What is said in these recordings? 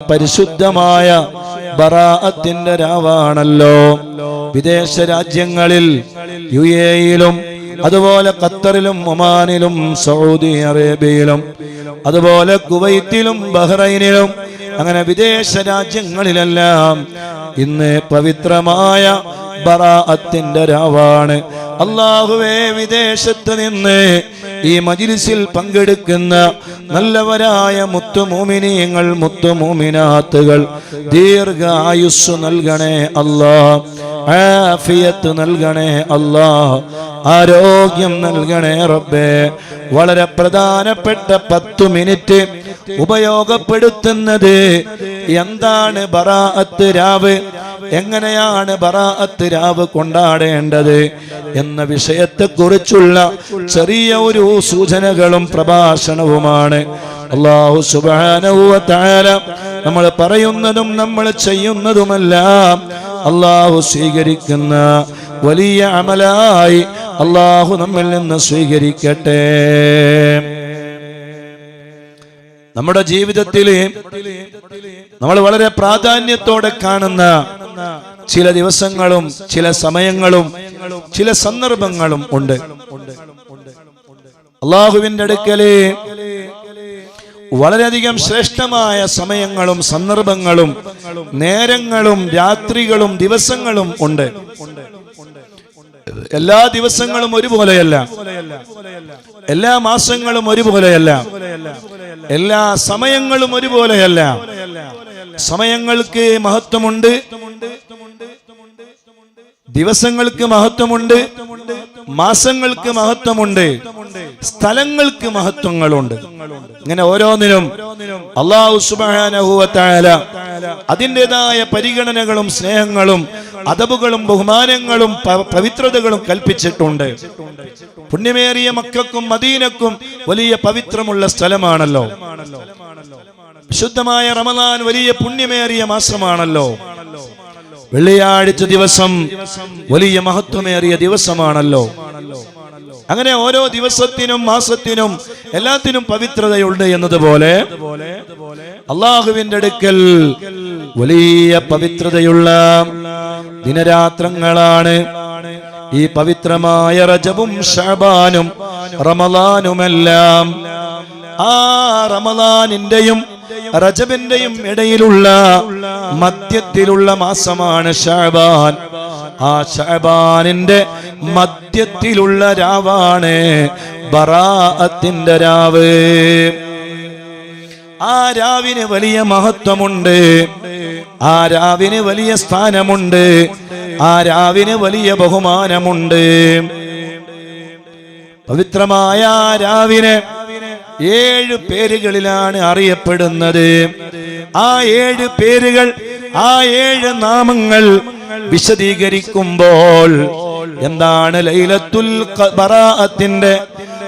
പരിശുദ്ധമായ ബറാഅത്തിന്റെ രാവാണല്ലോ. വിദേശ രാജ്യങ്ങളിൽ യു എയിലും അതുപോലെ ഖത്തറിലും ഒമാനിലും സൗദി അറേബ്യയിലും അതുപോലെ കുവൈത്തിലും ബഹ്റൈനിലും അങ്ങനെ വിദേശ രാജ്യങ്ങളിലെല്ലാം ഇന്ന് പവിത്രമായ ബറാഅത്തിന്റെ രാവാണ്. അള്ളാഹുവേ വിദേശത്ത് നിന്ന് ഈ മജിലിസിൽ പങ്കെടുക്കുന്ന നല്ലവരായ മുത്തുമോമിനിയങ്ങൾ മുത്തുമോമിനാത്തുകൾ ദീർഘായുസ് നൽകണേ അല്ലാ ആഫിയത്ത് നൽകണേ അല്ലാ ആരോഗ്യം നൽകണേ റബ്ബേ. വളരെ പ്രധാനപ്പെട്ട പത്തു മിനിറ്റ് ഉപയോഗപ്പെടുത്തുന്നത് എന്താണ് ബറാഅത്ത് രാവ്? എങ്ങനെയാണ് ബറാഅത്ത് രാവ് കൊണ്ടാടേണ്ടത് എന്ന വിഷയത്തെക്കുറിച്ചുള്ള ചെറിയ ഒരു സൂചനകളും പ്രഭാഷണവുമാണ്. അള്ളാഹു സുബാനവുവത്താല നമ്മൾ പറയുന്നതും നമ്മൾ ചെയ്യുന്നതുമെല്ലാം അള്ളാഹു സ്വീകരിക്കുന്ന വലിയ അമലായി അള്ളാഹു നമ്മിൽ നിന്ന് സ്വീകരിക്കട്ടെ. നമ്മുടെ ജീവിതത്തിൽ നമ്മൾ വളരെ പ്രാധാന്യത്തോടെ കാണുന്ന ചില ദിവസങ്ങളും ചില സമയങ്ങളും ചില സന്ദർഭങ്ങളും ഉണ്ട്. അള്ളാഹുവിന്റെ അടുക്കൽ വളരെയധികം ശ്രേഷ്ഠമായ സമയങ്ങളും സന്ദർഭങ്ങളും നേരങ്ങളും രാത്രികളും ദിവസങ്ങളും ഉണ്ട്. എല്ലാ ദിവസങ്ങളും ഒരുപോലെയല്ല. എല്ലാ മാസങ്ങളും ഒരുപോലെയല്ല. എല്ലാ സമയങ്ങളും ഒരുപോലെയല്ല. സമയങ്ങൾക്ക് മഹത്വമുണ്ട്. ദിവസങ്ങൾക്ക് മഹത്വമുണ്ട് മാസങ്ങൾക്ക് മഹത്വമുണ്ട് സ്ഥലങ്ങൾക്ക് മഹത്വങ്ങളുണ്ട്. ഇങ്ങനെ ഓരോന്നിനും അള്ളാഹു സുബാനഹുവത്തായ അതിന്റെതായ പരിഗണനകളും സ്നേഹങ്ങളും അതബുകളും ബഹുമാനങ്ങളും പവിത്രതകളും കൽപ്പിച്ചിട്ടുണ്ട്. പുണ്യമേറിയ മക്കൾക്കും മദീനക്കും വലിയ പവിത്രമുള്ള സ്ഥലമാണല്ലോ. ശുദ്ധമായ റമദാൻ വലിയ പുണ്യമേറിയ മാസമാണല്ലോ. വെള്ളിയാഴ്ച ദിവസം വലിയ മഹത്വമേറിയ ദിവസമാണല്ലോ. അങ്ങനെ ഓരോ ദിവസത്തിനും മാസത്തിനും എല്ലാത്തിനും പവിത്രതയുണ്ട് എന്നതുപോലെ അള്ളാഹുവിന്റെ അടുക്കൽ വലിയ പവിത്രതയുള്ള ദിനരാത്രങ്ങളാണ്. ഈ പവിത്രമായ റജബും ഷാബാനും റമലാനുമെല്ലാം ആ റമലാനിന്റെയും റജബിന്റെയും ഇടയിലുള്ള മധ്യത്തിലുള്ള മാസമാണ് ഷാബാൻ. ആ ഷാബാനിന്റെ മധ്യത്തിലുള്ള രാവാണ് ബറാഅത്തിന്റെ രാവ്. ആ രാവിന് വലിയ മഹത്വമുണ്ട്. ആ രാവിന് വലിയ സ്ഥാനമുണ്ട്. ആ രാവിന് വലിയ ബഹുമാനമുണ്ട്. പവിത്രമായ രാവിനെ ഏഴ് പേരുകളിലാണ് അറിയപ്പെടുന്നത്. ആ ഏഴ് പേരുകൾ ആ ഏഴ് നാമങ്ങൾ വിശദീകരിക്കുമ്പോൾ എന്താണ് ലൈലത്തുൽ ബറാഅത്തിന്റെ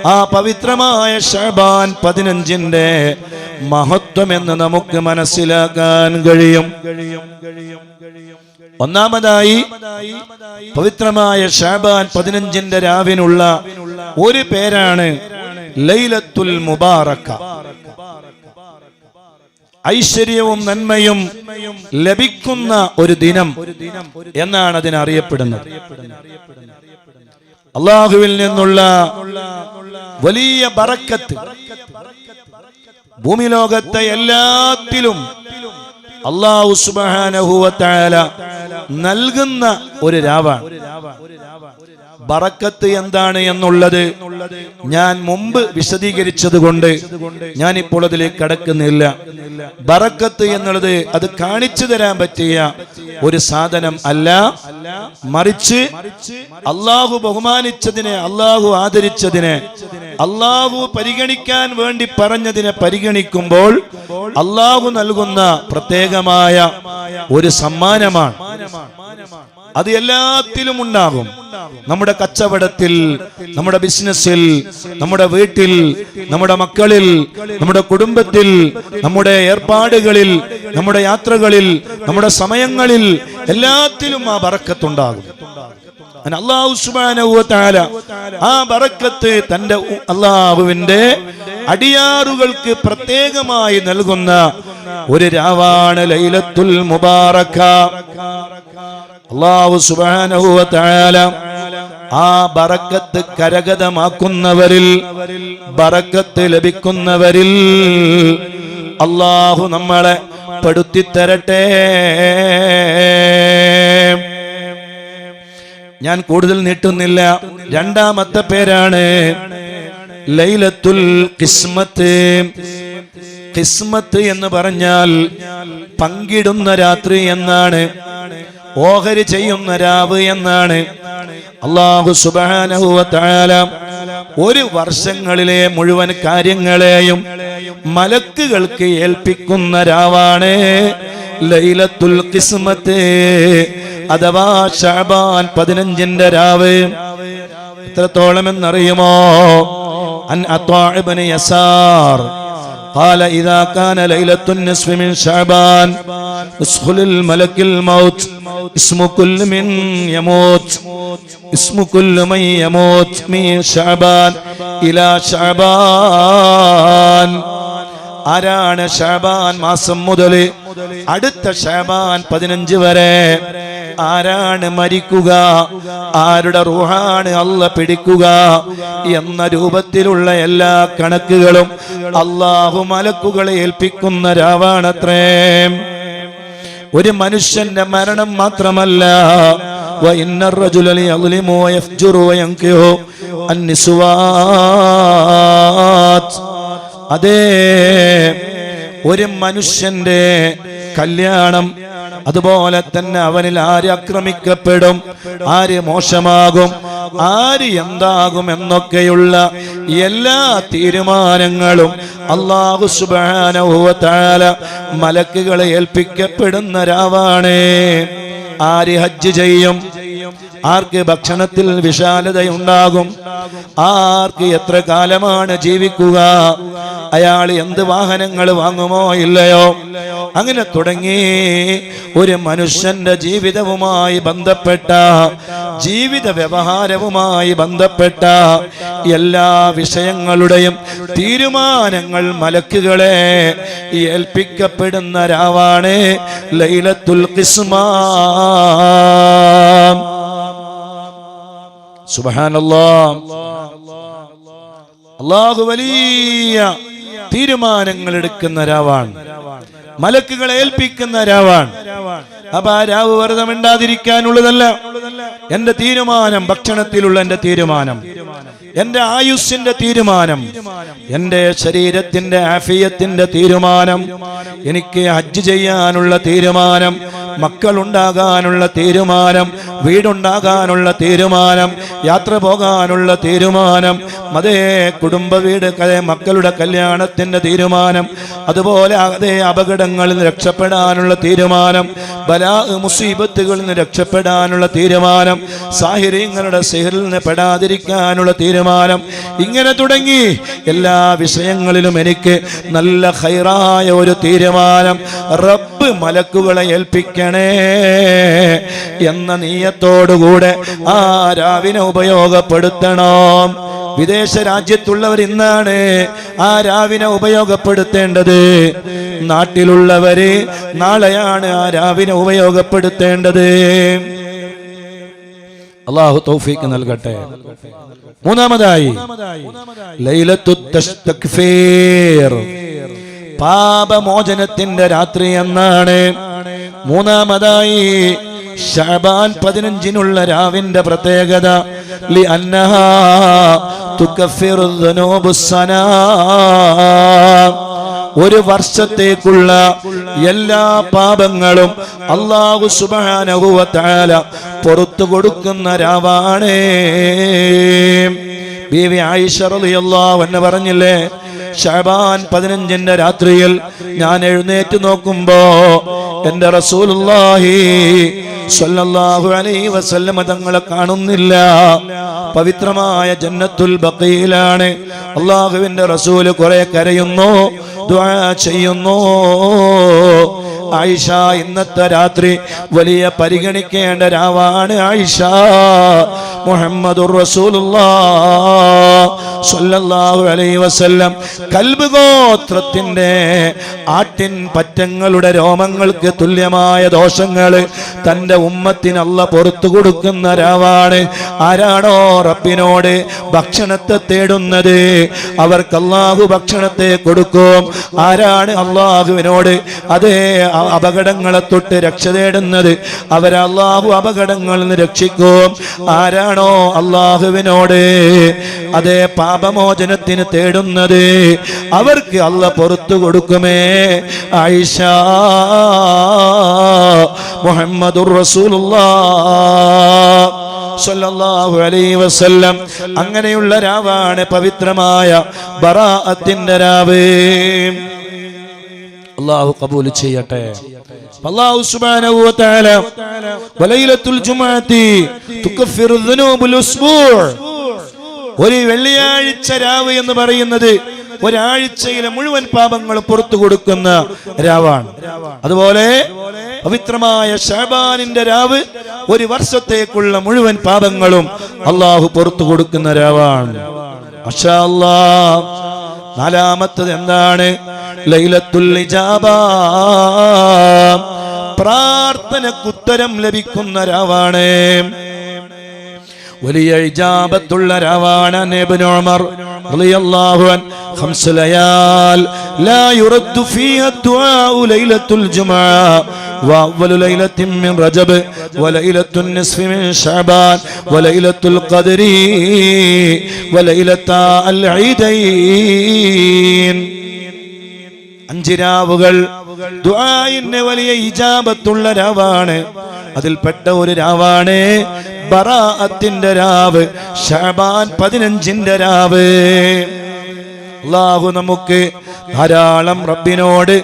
ആ പവിത്രമായ ഷബാൻ പതിനഞ്ചിന്റെ മഹത്വം എന്ന് നമുക്ക് മനസ്സിലാക്കാൻ കഴിയും. ഒന്നാമതായി പവിത്രമായ ഷാബാൻ പതിനഞ്ചിന്റെ രാവിനുള്ള ഒരു പേരാണ് ലൈലത്തുൽ മുബാറക്ക. ഐശ്വര്യവും നന്മയും ലഭിക്കുന്ന ഒരു ദിനം എന്നാണ് അതിന് അറിയപ്പെടുന്നത് അള്ളാഹുവിൽ നിന്നുള്ള വലിയ ബറക്കത്ത് ഭൂമിലോകത്തെ എല്ലാത്തിലും അള്ളാഹു സുബാനഹുവത്തായ നൽകുന്ന ഒരു രാവാണ്. ബറക്കത്ത് എന്താണ് എന്നുള്ളത് ഞാൻ മുമ്പ് വിശദീകരിച്ചത് കൊണ്ട് ഞാൻ ഇപ്പോൾ അതിലേക്ക് കടക്കുന്നില്ല. ബറക്കത്ത് എന്നുള്ളത് അത് കാണിച്ചു തരാൻ പറ്റിയ ഒരു സാധനം അല്ല. മറിച്ച് അള്ളാഹു ബഹുമാനിച്ചതിനെ അള്ളാഹു ആദരിച്ചതിനെ അള്ളാഹു പരിഗണിക്കാൻ വേണ്ടി പറഞ്ഞതിനെ പരിഗണിക്കുമ്പോൾ അള്ളാഹു നൽകുന്ന പ്രത്യേകമായ ഒരു സമ്മാനമാണ്. അത് എല്ലാത്തിലും ഉണ്ടാകും. നമ്മുടെ കച്ചവടത്തിൽ നമ്മുടെ ബിസിനസ്സിൽ നമ്മുടെ വീട്ടിൽ നമ്മുടെ മക്കളിൽ നമ്മുടെ കുടുംബത്തിൽ നമ്മുടെ ഏർപ്പാടുകളിൽ നമ്മുടെ യാത്രകളിൽ നമ്മുടെ സമയങ്ങളിൽ എല്ലാത്തിലും ആ ബറക്കത്തുണ്ടാകും. ആ തന്റെ അള്ളാഹുവിന്റെ അടിയാറുകൾക്ക് പ്രത്യേകമായി നൽകുന്ന ഒരു രാവാണ് ലൈലത്തുൽ മുബാറക അള്ളാഹു തആല ആ ബറക്കത്ത് കരഗതമാക്കുന്നവരിൽ ബറക്കത്ത് ലഭിക്കുന്നവരിൽ അള്ളാഹു നമ്മളെ പെടുത്തിത്തരട്ടെ. ഞാൻ കൂടുതൽ നീട്ടുന്നില്ല. രണ്ടാമത്തെ പേരാണ് ലൈലത്തുൽ കിസ്മത്ത്. കിസ്മത്ത് എന്ന് പറഞ്ഞാൽ പങ്കിടുന്ന രാത്രി എന്നാണ്. ഓഹരി ചെയ്യുന്ന രാവ് എന്നാണ്. അള്ളാഹു സുബ്ഹാനഹു വ ഒരു വർഷങ്ങളിലെ മുഴുവൻ കാര്യങ്ങളെയും മലക്കുകൾക്ക് ഏൽപ്പിക്കുന്ന രാവാണ്. ലൈലത്തുൽ കിസ്മത്ത് അഥവാ ഷാബാൻ പതിനഞ്ചിന്റെ രാവ്. എത്രത്തോളം എന്നറിയുമോ? അൻ അത്വാഇബ്നു യസാർ قال إذا كان ليلة النصف من شعبان اسخل الملك الموت اسم كل من يموت اسم كل من يموت من شعبان إلى شعبان ആരാണ് ഷാബാൻ മാസം മുതൽ അടുത്ത ഷാബാൻ പതിനഞ്ച് വരെ ആരാണ് മരിക്കുക? ആരുടെ റൂഹാണ് അല്ല പിടിക്കുക? എന്ന രൂപത്തിലുള്ള എല്ലാ കണക്കുകളും അള്ളാഹു മലക്കുകളെ ഏൽപ്പിക്കുന്ന രാവാണത്രേ. ഒരു മനുഷ്യന്റെ മരണം മാത്രമല്ല. അതേ ഒരു മനുഷ്യന്റെ കല്യാണം അതുപോലെ തന്നെ അവനിൽ ആര് ആക്രമിക്കപ്പെടും ആര് മോശമാകും ആര് എന്താകും എന്നൊക്കെയുള്ള എല്ലാ തീരുമാനങ്ങളും അള്ളാഹു തആല മലക്കുകളെ ഏൽപ്പിക്കപ്പെടുന്ന രാവാണ് ആര് ഹജ്ജ് ചെയ്യും ആർക്ക് ഭക്ഷണത്തിൽ വിശാലതയുണ്ടാകും ആർക്ക് എത്ര കാലമാണ് ജീവിക്കുക അയാൾ എന്ത് വാഹനങ്ങൾ വാങ്ങുമോ ഇല്ലയോ? അങ്ങനെ തുടങ്ങി ഒരു മനുഷ്യന്റെ ജീവിതവുമായി ബന്ധപ്പെട്ട ജീവിത വ്യവഹാരവുമായി ബന്ധപ്പെട്ട എല്ലാ വിഷയങ്ങളുടെയും തീരുമാനങ്ങൾ മലക്കുകളെ ഏൽപ്പിക്കപ്പെടുന്ന രാവാണ് ലൈലത്തുൽ കിസ്മാ അള്ളാഹു വലിയ തീരുമാനങ്ങൾ എടുക്കുന്ന രാവാണ് മലക്കുകളെ ഏൽപ്പിക്കുന്ന രാവാണ് അപ്പൊ ആ രാവ് വെറുതെ മിണ്ടാതിരിക്കാനുള്ളതല്ല. എന്റെ തീരുമാനം ഭക്ഷണത്തിലുള്ള എന്റെ തീരുമാനം. എന്റെ ആയുസ്സിന്റെ തീരുമാനം. എന്റെ ശരീരത്തിന്റെ ആഫിയത്തിന്റെ തീരുമാനം. എനിക്ക് ഹജ്ജ് ചെയ്യാനുള്ള തീരുമാനം. മക്കളുണ്ടാകാനുള്ള തീരുമാനം വീടുണ്ടാകാനുള്ള തീരുമാനം യാത്ര പോകാനുള്ള തീരുമാനം അതേ കുടുംബ വീട് മക്കളുടെ കല്യാണത്തിന്റെ തീരുമാനം അതുപോലെ അതേ അപകടങ്ങളിൽ നിന്ന് രക്ഷപ്പെടാനുള്ള തീരുമാനം ബലാ മുസീബത്തുകളിൽ നിന്ന് രക്ഷപ്പെടാനുള്ള തീരുമാനം സാഹിര്യങ്ങളുടെ സിഹറിൽ നിന്ന് പെടാതിരിക്കാനുള്ള തീരുമാനം. ഇങ്ങനെ തുടങ്ങി എല്ലാ വിഷയങ്ങളിലും എനിക്ക് നല്ല ഹൈറായ ഒരു തീരുമാനം. റബ്ബ് മലക്കുകളെ ഏൽപ്പിക്കണേ എന്ന നീയത്തോടുകൂടെ ആ രാവിനെ ഉപയോഗപ്പെടുത്തണം. വിദേശ രാജ്യത്തുള്ളവർ ഇന്നാണ് ആ രാവിനെ ഉപയോഗപ്പെടുത്തേണ്ടത്. നാട്ടിലുള്ളവര് നാളെയാണ് ആ രാവിനെ ഉപയോഗപ്പെടുത്തേണ്ടത്. അള്ളാഹു തൗഫീക്ക് നൽകട്ടെ. മൂന്നാമതായി ലൈലത്തു പാപമോചനത്തിന്റെ രാത്രി എന്നാണ് മൂന്നാമതായി ഷാബാൻ പതിനഞ്ചിനുള്ള രാവിന്റെ പ്രത്യേകത ലി അന്നഹാ ഒരു വർഷത്തേക്കുള്ള എല്ലാ പാപങ്ങളും അള്ളാഹു സുബാനഹുവത്താല പുറത്തു കൊടുക്കുന്ന രാവാണ്. ബീവി ആയിഷ റളിയല്ലാഹു അൻഹ പറഞ്ഞില്ലേ ഷാബാൻ പതിനഞ്ചിന്റെ രാത്രിയിൽ ഞാൻ എഴുന്നേറ്റ് നോക്കുമ്പോ എന്റെ റസൂലുള്ളാഹി സ്വല്ലല്ലാഹു അലൈഹി വസല്ലമ തങ്ങളെ കാണുന്നില്ല. പവിത്രമായ ജന്നത്തുൽ ബക്കയിലാണ് അള്ളാഹുവിന്റെ റസൂൽ കുറെ കരയുന്നു ദുആ ചെയ്യുന്നു. ആയിഷ ഇന്നത്തെ രാത്രി വലിയ പരിഗണിക്കേണ്ട രാവാണ് ആയിഷ. മുഹമ്മദുർ റസൂലുള്ളാഹി അലൈഹി വസല്ലം. കൽബ് ഗോത്രത്തിന്റെ ആട്ടിൻ പറ്റങ്ങളുടെ രോമങ്ങൾക്ക് തുല്യമായ ദോഷങ്ങൾ തന്റെ ഉമ്മത്തിന് പുറത്തു കൊടുക്കുന്ന രാവാണ് ആരാണോ റബ്ബിനോട് ഭക്ഷണത്തെ തേടുന്നത്? അവർക്ക് അള്ളാഹു ഭക്ഷണത്തെ കൊടുക്കും. ആരാണ് അള്ളാഹുവിനോട് അതേ അപകടങ്ങളെ തൊട്ട് രക്ഷ തേടുന്നത്? അവരെ അള്ളാഹു അപകടങ്ങളിൽ നിന്ന് രക്ഷിക്കും. ആരാണോ അള്ളാഹുവിനോട് അതേ പാപമോചനത്തിന് തേടുന്നത് അവർക്ക് അല്ല പുറത്തു കൊടുക്കുമേ. ആയിഷ സ്വല്ലല്ലാഹു അലൈഹി വസല്ലം. അങ്ങനെയുള്ള രാവാണ് പവിത്രമായ ബറാഅത്തിന്റെ രാവ്. അള്ളാഹു കബൂൽ ചെയ്യട്ടെ. അള്ളാഹു സുബ്ഹാനഹു വ വലൈലത്തുൽ ഒരു വെള്ളിയാഴ്ച രാവ് എന്ന് പറയുന്നത് ഒരാഴ്ചയിലെ മുഴുവൻ പാപങ്ങളും പുറത്തു കൊടുക്കുന്ന രാവാണ്. അതുപോലെ പവിത്രമായ ഷാബാനിന്റെ രാവ് ഒരു വർഷത്തേക്കുള്ള മുഴുവൻ പാപങ്ങളും അള്ളാഹു പുറത്തു കൊടുക്കുന്ന രാവാണ്. നാലാമത്തത് എന്താണ്? ലൈലത്തുൽ പ്രാർത്ഥനക്കുത്തരം ലഭിക്കുന്ന രാവാണ്. വലിയ ഇജാബത്തുള്ള രാവാണ് ഇബ്നു ഉമർ റളിയല്ലാഹു അൻ خمس ليال لا يرد فيها الدعاء ليلة الجمعة وأول ليلة من رجب وليلة النصف من شعبان وليلة القدر وليلة العيدين അഞ്ച് രാവുകൾ ദുആഇന് വലിയ ഇജാബത്തുള്ള രാവാണ് അതിൽപ്പെട്ട ഒരു രാവാണ് ബറാഅത്തിന്റെ രാവ് ഷബാൻ പതിനഞ്ചിന്റെ രാവ്. അള്ളാഹു നമുക്ക് ധാരാളം റബ്ബിനോട്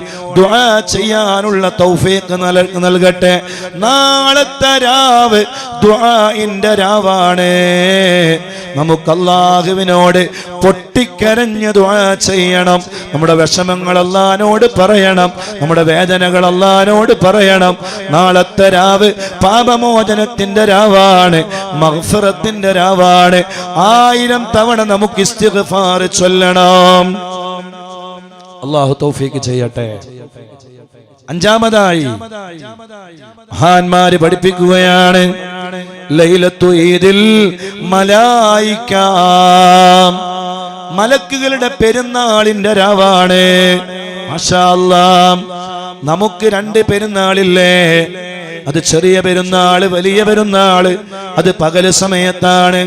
ചെയ്യാനുള്ള തൗഫീഖ് നൽ- നൽകട്ടെ. നാളത്തെ രാവ് ദുആഇന്റെ രാവാണ്. നമുക്ക് അള്ളാഹുവിനോട് പൊട്ടിക്കരഞ്ഞ് ദുആ ചെയ്യണം. നമ്മുടെ വിഷമങ്ങൾ അല്ലാനോട് പറയണം. നമ്മുടെ വേദനകൾ അല്ലാനോട് പറയണം. നാളത്തെ രാവ് പാപമോചനത്തിന്റെ രാവാണ്. മഗ്ഫിറത്തിന്റെ രാവാണ്. ആയിരം തവണ നമുക്ക് ഇസ്തിഗ്ഫാർ ചൊല്ലണം. അള്ളാഹു തൗഫീക്ക് ചെയ്യട്ടെ. അഞ്ചാമതായി മഹാന്മാര് പഠിപ്പിക്കുകയാണ് ലൈലത്തു ഈദിൽ മലായിക്കാം. മലക്കുകളുടെ പെരുന്നാളിന്റെ രാവാണ്. നമുക്ക് രണ്ട് പെരുന്നാളില്ലേ? അത് ചെറിയ പെരുന്നാൾ വലിയ പെരുന്നാൾ അത് പകൽ സമയത്താണ്.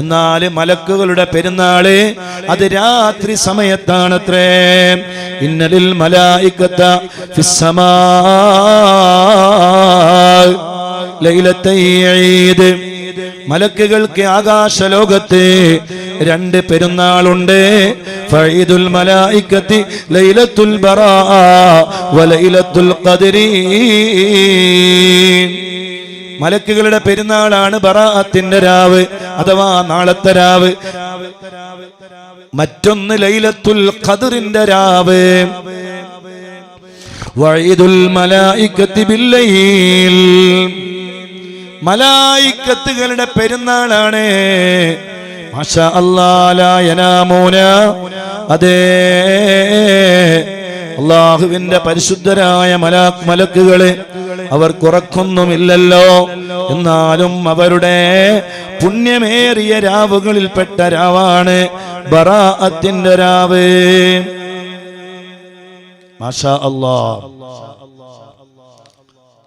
എന്നാൽ മലക്കുകളുടെ പെരുന്നാൾ അത് രാത്രി സമയത്താണത്രേ. ഇന്നലിൽ മലായിക്കത്ത ഫിസ്സമാ ഈദ്. മലക്കുകൾക്ക് ആകാശലോകത്തെ രണ്ട് പെരുന്നാളുണ്ട്. ഫൈദുൽ മലായിക്കത്തി ലൈലത്തുൽ ബറാ വലൈലത്തുൽ മലക്കുകളുടെ പെരുന്നാളാണ് ബറാഅത്തിന്റെ രാവ് അഥവാ നാളത്തെ രാവ്. മറ്റൊന്ന് ലൈലത്തുൽ ഖദറിന്റെ രാവ്. വഈദുൽ മലായിക്കത്തി ബില്ലൈൽ. മലായിക്കത്തുകളുടെ പെരുന്നാളാണ്. മാഷാ അല്ലാ ലാ യനാമൂന അതേ. അള്ളാഹുവിന്റെ പരിശുദ്ധരായ മലാ മലക്കുകൾ അവർ കുറക്കൊന്നുമില്ലല്ലോ എന്നാലും അവരുടെ പുണ്യമേറിയ രാവുകളിൽപ്പെട്ട രാവാണ് ബറാഅത്തിന്റെ രാവ്. മാഷാ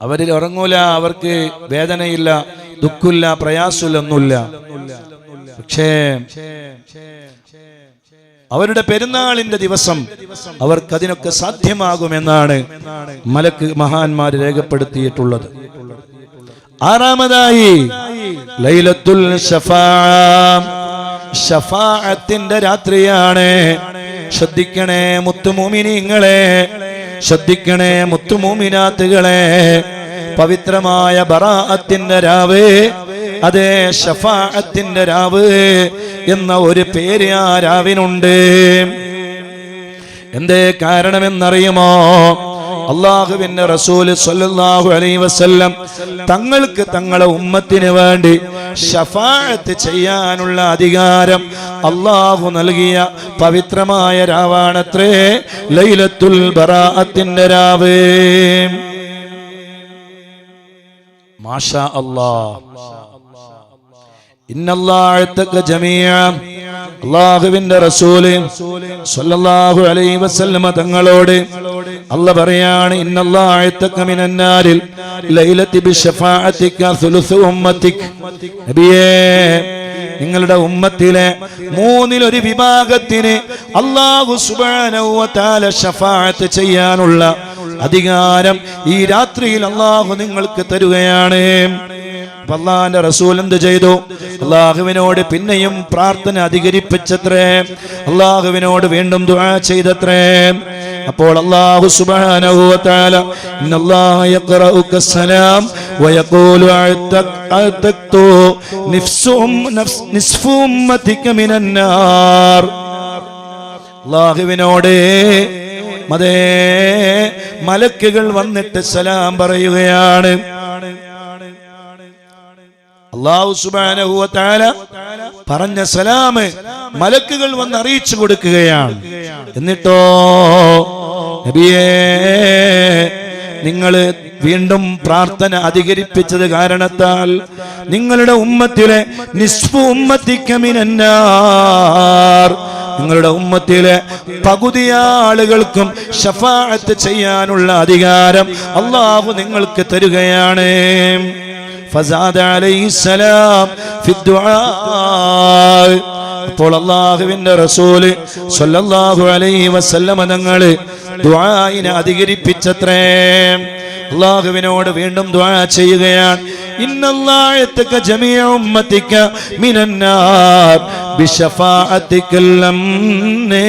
അവരിൽ ഉറങ്ങൂല അവർക്ക് വേദനയില്ല ദുഃഖമില്ല പ്രയാസമില്ല ഒന്നുമില്ല പക്ഷേ അവരുടെ പെരുന്നാളിന്റെ ദിവസം അവർക്ക് അവർക്കതിനൊക്കെ സാധ്യമാകുമെന്നാണ് മലക്ക് മഹാന്മാര് രേഖപ്പെടുത്തിയിട്ടുള്ളത്. ആറാമതായി ലൈലത്തുൽ ഷഫാ. ഷഫാഅത്തിന്റെ രാത്രിയാണ് ശ്രദ്ധിക്കണേ മുത്തുമൂമിനിങ്ങളെ ശ്രദ്ധിക്കണേ മുത്തുമൂമിനാത്തുകളെ. പവിത്രമായ ബറാഅത്തിന്റെ രാവ് അതേ ഷഫാഅത്തിന്റെ രാവ് എന്ന ഒരു പേര് ആ രാവിനുണ്ട്. എന്തേ കാരണമെന്നറിയുമോ? അള്ളാഹുവിന്റെ റസൂൽ സല്ലല്ലാഹു അലൈഹി വസല്ലം തങ്ങൾക്ക് തങ്ങളെ ഉമ്മത്തിന് വേണ്ടി ഷഫാഅത്ത് ചെയ്യാനുള്ള അധികാരം അള്ളാഹു നൽകിയ പവിത്രമായ രാവാണത്രേ ലൈലത്തുൽ ബറാഅത്തിന്റെ രാവ്. മാഷാ ജമീഅ. അള്ളാഹുവിന്റെ റസൂൽ തങ്ങളോട് അല്ല പറയാണ് നിങ്ങളുടെ ഉമ്മത്തിലെ മൂന്നിലൊരു വിഭാഗത്തിന് അള്ളാഹു ചെയ്യാനുള്ള അധികാരം ഈ രാത്രിയിൽ അള്ളാഹു നിങ്ങൾക്ക് തരുകയാണ്. അള്ളാഹിന്റെ റസൂൽ എന്ത് ചെയ്തു? അള്ളാഹുവിനോട് പിന്നെയും പ്രാർത്ഥന അധികരിപ്പിച്ചത്രേ. അള്ളാഹുവിനോട് വീണ്ടും ദുആ ചെയ്തത്രേ. അപ്പോൾ അല്ലാഹു സുബ്ഹാനഹു വ തആല ഇന്നല്ലാഹ യഖറഉക സലാം വയഖൂലു അഅതക്തു നിഫ്സും നിസ്ഫു ഉമ്മതിക മിനൻ നാർ. അള്ളാഹുവിനോട് മതേ മലക്കുകൾ വന്നിട്ട് സലാം പറയുകയാണ്. അള്ളാഹു സുബ്ഹാനഹു വ തആല പറഞ്ഞ സലാമ് മലക്കുകൾ വന്ന് അറിയിച്ചു കൊടുക്കുകയാണ്. എന്നിട്ടോ നബിയേ നിങ്ങൾ വീണ്ടും പ്രാർത്ഥന അധികരിപ്പിച്ചത് കാരണത്താൽ നിങ്ങളുടെ ഉമ്മത്തിലെ നിസ്ഫു ഉമ്മത്തിക്കമിനാർ നിങ്ങളുടെ ഉമ്മത്തിലെ പകുതി ആളുകൾക്കും ഷഫാഅത്ത് ചെയ്യാനുള്ള അധികാരം അള്ളാഹു നിങ്ങൾക്ക് തരുകയാണ്. ഫസാദ അലൈഹിസ്സലാം ഫിദ്ദുആ അപ്പോൾ അള്ളാഹുവിന്റെ റസൂൽ സല്ലല്ലാഹു അലൈഹി വസല്ലമ തങ്ങൾ ദുആയിനെ അധികരിപ്പിച്ചത്രേ. അള്ളാഹുവിനോട് വീണ്ടും ദുആ ചെയ്യുകയാണ്. ഇന്നല്ലാഹത്തക ജമിയ ഉമ്മത്തിക മിനന്നാർ ബിശഫാഅത്തിക്കൽ അംനേ.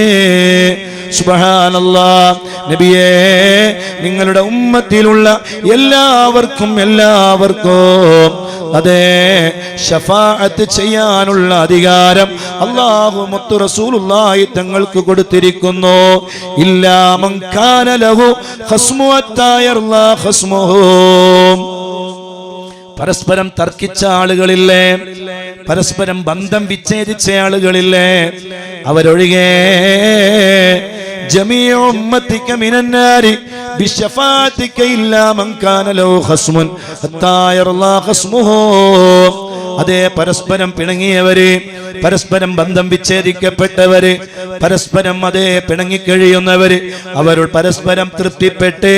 സുബ്ഹാനല്ലാ. നബിയേ നിങ്ങളുടെ ഉമ്മത്തിലുള്ള എല്ലാവർക്കും എല്ലാവർക്കും അതെ ഷഫാഅത്ത് ചെയ്യാനുള്ള അധികാരം അള്ളാഹു മുത്തു റസൂലുള്ളാഹി തങ്ങൾക്ക് കൊടുത്തിരിക്കുന്നു. ഇല്ലാ മൻ കാന ലഹു ഖസ്മു അത്തായർലാ ഖസ്മുഹു. പരസ്പരം തർക്കിച്ച ആളുകളില്ലേ? പരസ്പരം ബന്ധം വിച്ഛേദിച്ച ആളുകളില്ലേ? അവരൊഴികെ ജമീഅ ഉമ്മത്തിക മിനന്നാരി ബിശഫാഅതിക ഇല്ലാ മൻ കാന ലഹു ഖസ്മുൻ ഹത്താ യർലാ ഖസ്മുഹു. അതേ പരസ്പരം പിണങ്ങിയവര് പരസ്പരം ബന്ധം വിച്ഛേദിക്കപ്പെട്ടവര് പരസ്പരം അതേ പിണങ്ങിക്കഴിയുന്നവര് അവർ പരസ്പരം തൃപ്തിപ്പെട്ട്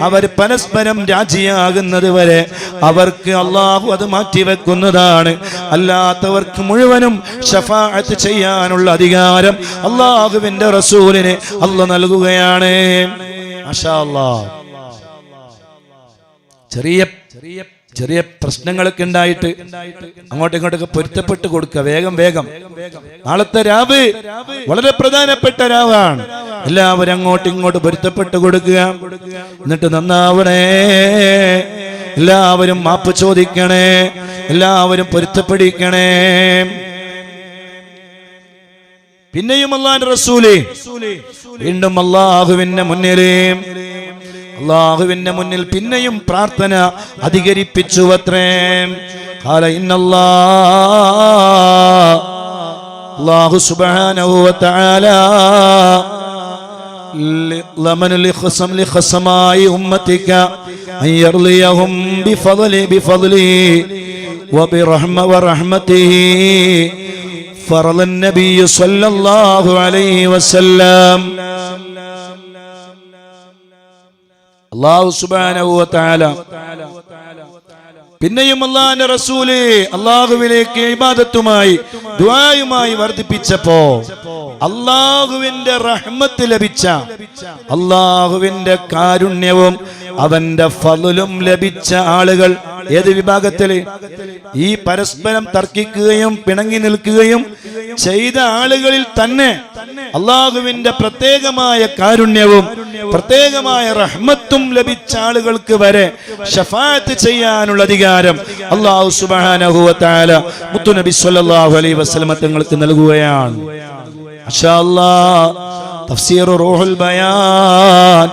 അവർ പരസ്പരം രാജിയാകുന്നത് വരെ അവർക്ക് അള്ളാഹു അത് മാറ്റിവെക്കുന്നതാണ് അല്ലാത്തവർക്ക് മുഴുവനും ഷഫാഅത്ത് ചെയ്യാനുള്ള അധികാരം അള്ളാഹുവിന്റെ റസൂലിന് അല്ല നൽകുകയാണ്. ചെറിയ ചെറിയ ചെറിയ പ്രശ്നങ്ങളൊക്കെ ഉണ്ടായിട്ട് അങ്ങോട്ടും ഇങ്ങോട്ടൊക്കെ പൊരുത്തപ്പെട്ട് കൊടുക്കുക. വേഗം വേഗം. നാളത്തെ രാവ് വളരെ പ്രധാനപ്പെട്ട രാവാണ്. എല്ലാവരും അങ്ങോട്ടും ഇങ്ങോട്ട് പൊരുത്തപ്പെട്ട് കൊടുക്കുക. എന്നിട്ട് നന്നാവണേ. എല്ലാവരും മാപ്പ് ചോദിക്കണേ. എല്ലാവരും പൊരുത്തപ്പെടിക്കണേ. പിന്നെയും അള്ളാന്റെ റസൂലേ. വീണ്ടും അള്ളാഹുവിന്റെ മുന്നിലേ. അള്ളാഹുവിന്റെ മുന്നിൽ പിന്നെയും പ്രാർത്ഥന അധികരിപ്പിച്ചു അത്രേ കാല ഇന്നല്ലാ അള്ളാഹു സുബ്ഹാനഹു വ തആല لمن لخصم لخصماء أمتك أن يرضيهم بفضل بفضله وبرحمة ورحمته فرض النبي صلى الله عليه وسلم അള്ളാഹു സുബ്ഹാനഹു വ തആല പിന്നെയും അള്ളാന്റെ റസൂൽ അള്ളാഹുവിലേക്ക് ഇബാദത്തുമായി ദുആയുമായി വർദ്ധിപ്പിച്ചപ്പോ അള്ളാഹുവിന്റെ റഹ്മത്ത് ലഭിച്ച അള്ളാഹുവിന്റെ കാരുണ്യവും അവന്റെ ഫലും ലഭിച്ച ആളുകൾ ഏത് വിഭാഗത്തിൽ? ഈ പരസ്പരം തർക്കിക്കുകയും പിണങ്ങി നിൽക്കുകയും ചെയ്ത ആളുകളിൽ തന്നെ അള്ളാഹുവിന്റെ പ്രത്യേകമായ കാരുണ്യവും പ്രത്യേകമായ റഹ്മത്തും ലഭിച്ച ആളുകൾക്ക് വരെ ഷഫാത്ത് ചെയ്യാനുള്ള അധികാരം അള്ളാഹു സുബ്ഹാനഹു വ തആല മുത്തുനബി സ്വല്ലല്ലാഹു അലൈഹി വസല്ലമ തങ്ങൾക്ക് നൽകുകയാണ്. ബയാൻ.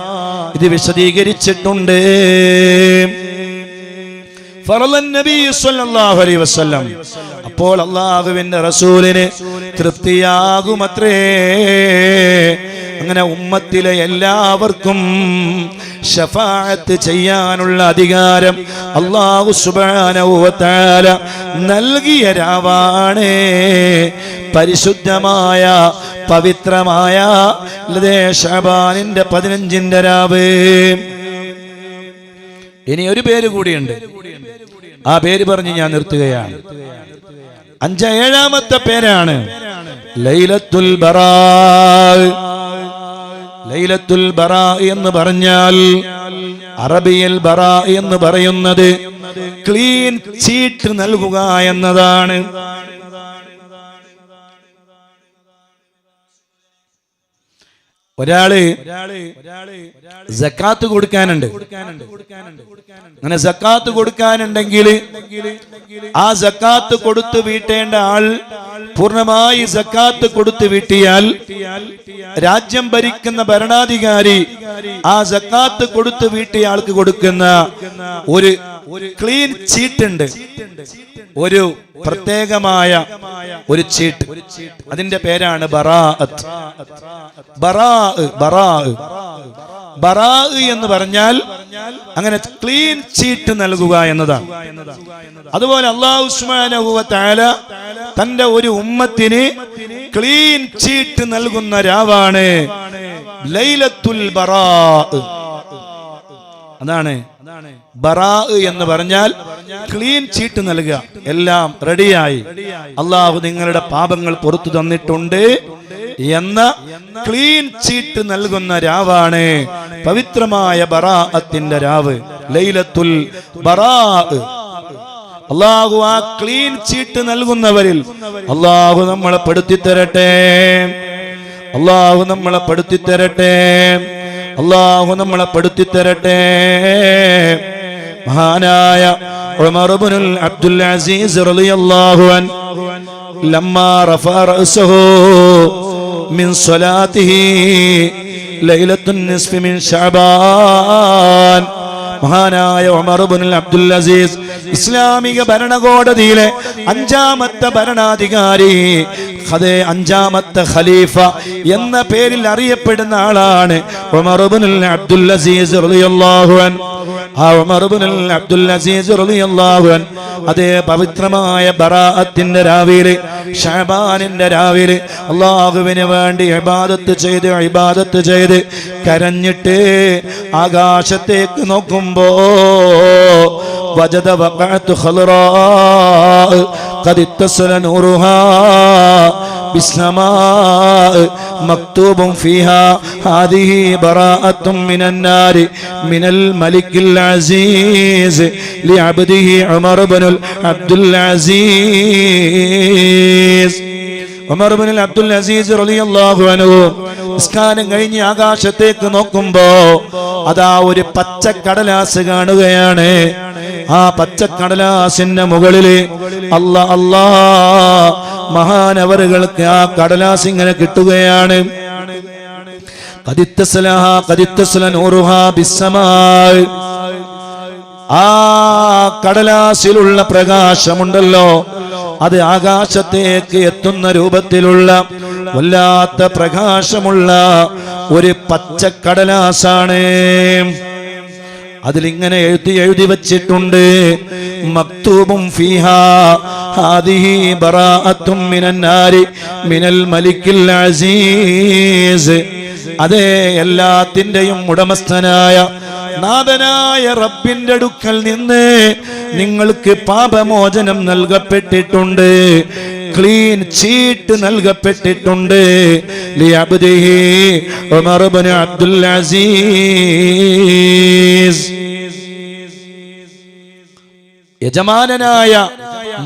ഇത് വിശദീകരിച്ചിട്ടുണ്ട്. അപ്പോൾ അള്ളാഹുവിന്റെ റസൂലിന് തൃപ്തിയാകുമത്രേ. അങ്ങനെ ഉമ്മത്തിലെ എല്ലാവർക്കും ഷഫാഅത്ത് ചെയ്യാനുള്ള അധികാരം അള്ളാഹു തആല നൽകിയ രാവാണ്. പരിശുദ്ധമായ പവിത്രമായ ഷബാനിന്റെ പതിനഞ്ചിന്റെ രാവ്. ഇനി ഒരു പേര് കൂടിയുണ്ട്. ആ പേര് പറഞ്ഞ് ഞാൻ നിർത്തുകയാണ്. അഞ്ച ഏഴാമത്തെ പേരാണ് ലൈലത്തുൽ ബറാ. ലൈലത്തുൽ ബറ എന്ന് പറഞ്ഞാൽ അറബിയിൽ ബറ എന്ന് പറയുന്നത് ക്ലീൻ ചീട്ട് നൽകുക എന്നതാണ്. ഒരാൾ ജക്കാത്ത് കൊടുക്കാനുണ്ട്. അങ്ങനെ ജക്കാത്ത് കൊടുക്കാനുണ്ടെങ്കിൽ ആ ജക്കാത്ത് കൊടുത്തു വീട്ടേണ്ട ആൾ പൂർണമായി ജക്കാത്ത് കൊടുത്തു വീട്ടിയാൽ രാജ്യം ഭരിക്കുന്ന ഭരണാധികാരി ആ ജക്കാത്ത് കൊടുത്തു വീട്ടിയ ആൾക്ക് കൊടുക്കുന്ന ഒരു ക്ലീൻ ചീട്ടുണ്ട് ഒരു പ്രത്യേകമായ ഒരു ചീട്ട് അതിന്റെ പേരാണ് ബറാഅത്ത്. ബറാ എന്ന് പറഞ്ഞാൽ അങ്ങനെ ക്ലീൻ ചീട്ട് നൽകുക എന്നതാണ്. അതുപോലെ അള്ളാഹു തന്റെ ഒരു ഉമ്മത്തിന് ക്ലീൻ ചീട്ട് നൽകുന്ന രാവാണ് ലൈലത്തുൽ അതാണ്. എന്ന് പറഞ്ഞാൽ ക്ലീൻ ചീട്ട് നൽകുക. എല്ലാം റെഡിയായി. അള്ളാഹു നിങ്ങളുടെ പാപങ്ങൾ പുറത്തു തന്നിട്ടുണ്ട്. എന്ന ക്ലീൻ ചീട്ട് നൽകുന്ന രാവാണ്. പവിത്രമായ ബറാഅത്തിന്റെ രാവ്. ലൈലത്തുൽ ബറാ അള്ളാഹു ആ ക്ലീൻ ചീട്ട് നൽകുന്നവരിൽ അള്ളാഹു നമ്മളെ പെടുത്തി തരട്ടെ അള്ളാഹു നമ്മളെ പെടുത്തി തരട്ടെ അള്ളാഹു നമ്മളെ പെടുത്തി തരട്ടെ മഹാനായ ഉമർ ഇബ്നുൽ അബ്ദുൽ അസീസ് റളിയല്ലാഹു അൻ ലമ്മാ റഫഅ റഅസഹു. മിൻ സ്വലാത്തിഹി ലൈലത്തുൻ നിസ്ഫി മിൻ ശഅബാൻ മഹാനായ ഉമർ ഇബ്നുൽ അബ്ദുൽ അസീസ് ഇസ്ലാമിക ഭരണകോടതിയിലെ അഞ്ചാമത്തെ ഭരണാധികാരി അതെ അഞ്ചാമത്തെ ഖലീഫ എന്ന പേരിൽ അറിയപ്പെടുന്ന ആളാണ് അബ്ദുൽ അസീസ് ആ അബ്ദുൽ അസീസ് അതേ പവിത്രമായ ബറാഅത്തിന്റെ രാവിലെ ഷാബാനിന്റെ രാവിലെ അള്ളാഹുവിന് വേണ്ടി ഇബാദത്ത് ചെയ്ത് ഇബാദത്ത് ചെയ്ത് കരഞ്ഞിട്ട് ആകാശത്തേക്ക് നോക്കുമ്പോ വജദ വഖഅത്ത് ഖൽറാ قد اتصل نورها بالسماء مكتوب فيها هذه براءة من النار من الملك العزيز لعبده عمر بن عبد العزيز ഉമർ ബിൻ അബ്ദുൽ അസീസ് റളിയല്ലാഹു അൻഹു നിസ്കാരം കഴിഞ്ഞ് ആകാശത്തേക്ക് നോക്കുമ്പോ അതാ ഒരു പച്ച കടലാസ് കാണുകയാണ് ആ പച്ചക്കടലാസിന്റെ മുകളിൽ അല്ല അല്ലാ മഹാനവറുകൾക്ക് ആ കടലാസ് ഇങ്ങനെ കിട്ടുകയാണ്. ആ കടലാസിലുള്ള പ്രകാശമുണ്ടല്ലോ. അത് ആകാശത്തേക്ക് എത്തുന്ന രൂപത്തിലുള്ള വല്ലാത്ത പ്രകാശമുള്ള ഒരു പച്ചക്കടലാസാണ്. അതിലിങ്ങനെ എഴുതി എഴുതി വച്ചിട്ടുണ്ട്. മക്തൂബും ഹാദിഹി മിനന്നാരി മിനൽ മലിക്കിൽ അസീസ്. അതേ എല്ലാത്തിന്റെയും ഉടമസ്ഥനായ നാഥനായ റബ്ബിന്റെ അടുക്കൽ നിന്ന് നിങ്ങൾക്ക് പാപമോചനം നൽകപ്പെട്ടിട്ടുണ്ട്. ക്ലീൻ ചീട്ട് നൽകപ്പെട്ടിട്ടുണ്ട്. യജമാനായ അബ്ദുൽ അസീസ് യജമാനനായ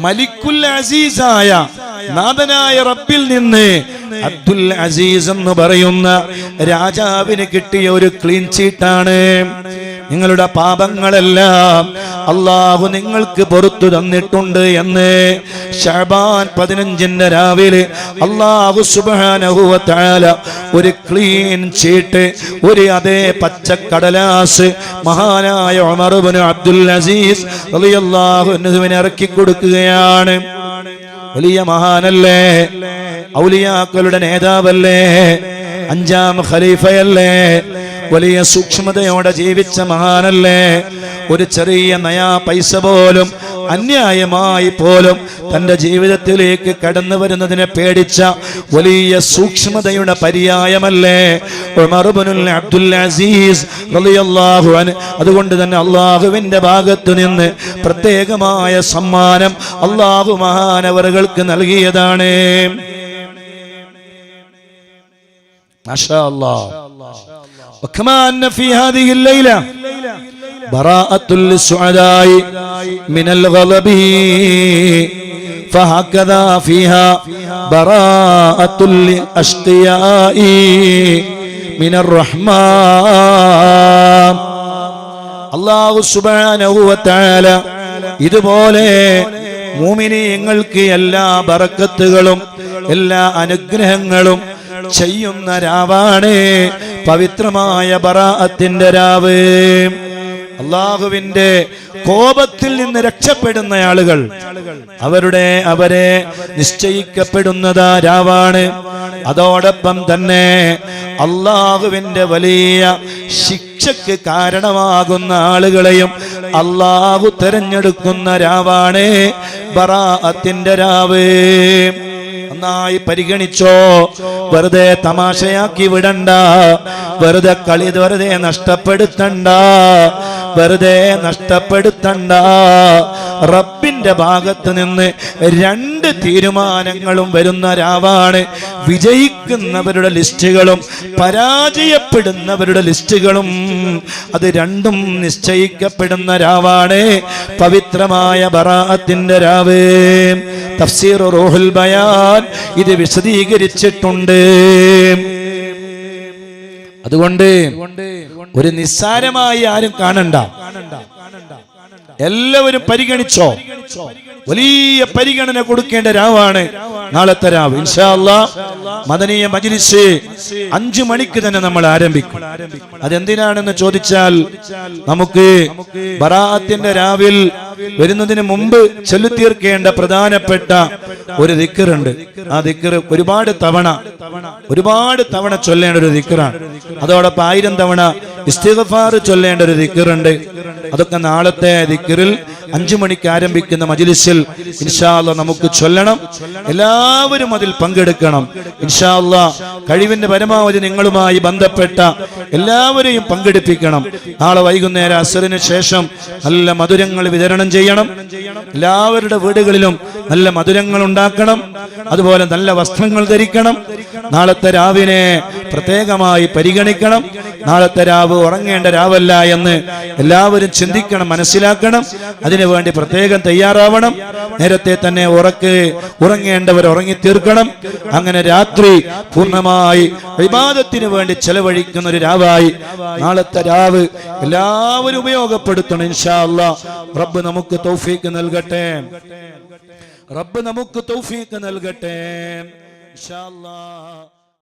മലിക്കുൽ അസീസായ നാഥനായ റബ്ബിൽ നിന്ന് അബ്ദുൽ അസീസ് എന്ന് പറയുന്ന രാജാവിന് കിട്ടിയ ഒരു ക്ലീൻ ചീട്ടാണ് നിങ്ങളുടെ പാപങ്ങളെല്ലാം അള്ളാഹു നിങ്ങൾക്ക് പുറത്തു തന്നിട്ടുണ്ട് എന്ന് ഷാബാൻ പതിനഞ്ചിന്റെ രാവിലെ അള്ളാഹു സുബാനഹുവത്താല ഒരു ക്ലീൻ ചീട്ട് ഒരു അതേ പച്ചക്കടലാസ് മഹാനായ ഉമറുബിന് അബ്ദുൽ അസീസ് അൻഹുവിന് ഇറക്കി കൊടുക്കുകയാണ്. വലിയ മഹാനല്ലേ? ഔലിയാക്കളുടെ നേതാവല്ലേ? അഞ്ചാം ഖലീഫയല്ലേ? വലിയ സൂക്ഷ്മതയോടെ ജീവിച്ച മഹാനല്ലേ? ഒരു ചെറിയ നയാ പൈസ പോലും അന്യായമായി പോലും തന്റെ ജീവിതത്തിലേക്ക് കടന്നു വരുന്നതിനെ പേടിച്ച വലിയ സൂക്ഷ്മതയുടെ പര്യായമല്ലേ? അബ്ദുൽ അസീസ് അതുകൊണ്ട് തന്നെ അള്ളാഹുവിന്റെ ഭാഗത്തു നിന്ന് പ്രത്യേകമായ സമ്മാനം അള്ളാഹു മഹാനവറുകൾക്ക് നൽകിയതാണ്. മാഷാ അല്ലാഹ്. وكما أن في هذه الليلة براءة للسعداء من الغضب فهكذا فيها براءة للأشقياء من الرحمن അള്ളാഹു സുബാനഹുവത്താല ഇതുപോലെ മൂമിനിയങ്ങൾക്ക് എല്ലാ ബറക്കത്തുകളും എല്ലാ അനുഗ്രഹങ്ങളും ചെയ്യുന്ന രാവാണ് പവിത്രമായ ബറാഅത്തിന്റെ രാവ്. അള്ളാഹുവിന്റെ കോപത്തിൽ നിന്ന് രക്ഷപ്പെടുന്ന ആളുകൾ. അവരുടെ അവരെ നിശ്ചയിക്കപ്പെടുന്നത് രാവാണ്. അതോടൊപ്പം തന്നെ അള്ളാഹുവിന്റെ വലിയ ശിക്ഷക്ക് കാരണമാകുന്ന ആളുകളെയും അള്ളാഹു തെരഞ്ഞെടുക്കുന്ന രാവാണ് ബറാഅത്തിന്റെ രാവ്. നന്നായി പരിഗണിച്ചോ? വെറുതെ തമാശയാക്കി വിടണ്ട. വെറുതെ കളി വെറുതെ നഷ്ടപ്പെടുത്തണ്ട. വെറുതെ നഷ്ടപ്പെടുത്തണ്ട. റബ്ബിന്റെ ഭാഗത്ത് നിന്ന് രണ്ട് തീരുമാനങ്ങളും വരുന്ന രാവാണ്. വിജയിക്കുന്നവരുടെ ലിസ്റ്റുകളും പരാജയപ്പെടുന്നവരുടെ ലിസ്റ്റുകളും അത് രണ്ടും നിശ്ചയിക്കപ്പെടുന്ന രാവാണ്. പവിത്രമായ ബറാഅത്തിന്റെ രാവ്. തഫ്സീർ റൂഹുൽ ബയാൻ. ഇത് വിശദീകരിച്ചിട്ടുണ്ട്. അതുകൊണ്ട് ഒരു നിസ്സാരമായി ആരും കാണണ്ട. എല്ലാവരും പരിഗണിച്ചോ. വലിയ പരിഗണന കൊടുക്കേണ്ട രാവാണ്. നാളത്തെ രാവ് മദനീയ മജിലിസ് അഞ്ചു മണിക്ക് തന്നെ നമ്മൾ ആരംഭിക്കും. അതെന്തിനാണെന്ന് ചോദിച്ചാൽ നമുക്ക് ബറാത്തിന്റെ രാവിൽ വരുന്നതിന് മുമ്പ് ചൊല്ലിത്തീർക്കേണ്ട പ്രധാനപ്പെട്ട ഒരു ദിക്കറുണ്ട്. ആ ദിക്കർ ഒരുപാട് തവണ ഒരുപാട് തവണ ചൊല്ലേണ്ട ഒരു ദിക്കറാണ്. അതോടൊപ്പം ആയിരം തവണ ഇസ്തിഗ്ഫാർ ചൊല്ലേണ്ട ഒരു ദിക്കറുണ്ട്. അതൊക്കെ നാളത്തെ ദിക്കറിൽ അഞ്ചു മണിക്ക് ആരംഭിക്കുന്ന മജിലിസിൽ ഇൻഷാല്ല നമുക്ക് ചൊല്ലണം. എല്ലാവരും അതിൽ പങ്കെടുക്കണം. ഇൻഷാല്ല കഴിവിന്റെ പരമാവധി നിങ്ങളുമായി ബന്ധപ്പെട്ട എല്ലാവരെയും പങ്കെടുപ്പിക്കണം. നാളെ വൈകുന്നേരം അസറിന് ശേഷം നല്ല മധുരങ്ങൾ വിതരണം ചെയ്യണം. എല്ലാവരുടെ വീടുകളിലും നല്ല മധുരങ്ങൾ ഉണ്ടാക്കണം. അതുപോലെ നല്ല വസ്ത്രങ്ങൾ ധരിക്കണം. നാളത്തെ രാവിനെ പ്രത്യേകമായി പരിഗണിക്കണം. നാളത്തെ രാവ് ഉറങ്ങേണ്ട രാവല്ല എന്ന് എല്ലാവരും ചിന്തിക്കണം മനസ്സിലാക്കണം. അതിനുവേണ്ടി പ്രത്യേകം തയ്യാറാവണം. നേരത്തെ തന്നെ ഉറക്ക് ഉറങ്ങേണ്ടവർ ഉറങ്ങി തീർക്കണം അങ്ങനെ രാത്രി പൂർണമായി വിവാദത്തിന് വേണ്ടി ചെലവഴിക്കുന്ന ഒരു രാവായി നാളത്തെ രാവ് എല്ലാവരും ഉപയോഗപ്പെടുത്തണം ഇൻഷാ റബ്ബ് നമുക്ക് തൗഫീക്ക് നൽകട്ടെ. റബ്ബ് നമുക്ക് തൗഫീക്ക് നൽകട്ടെ. ഇൻഷാ അല്ലാ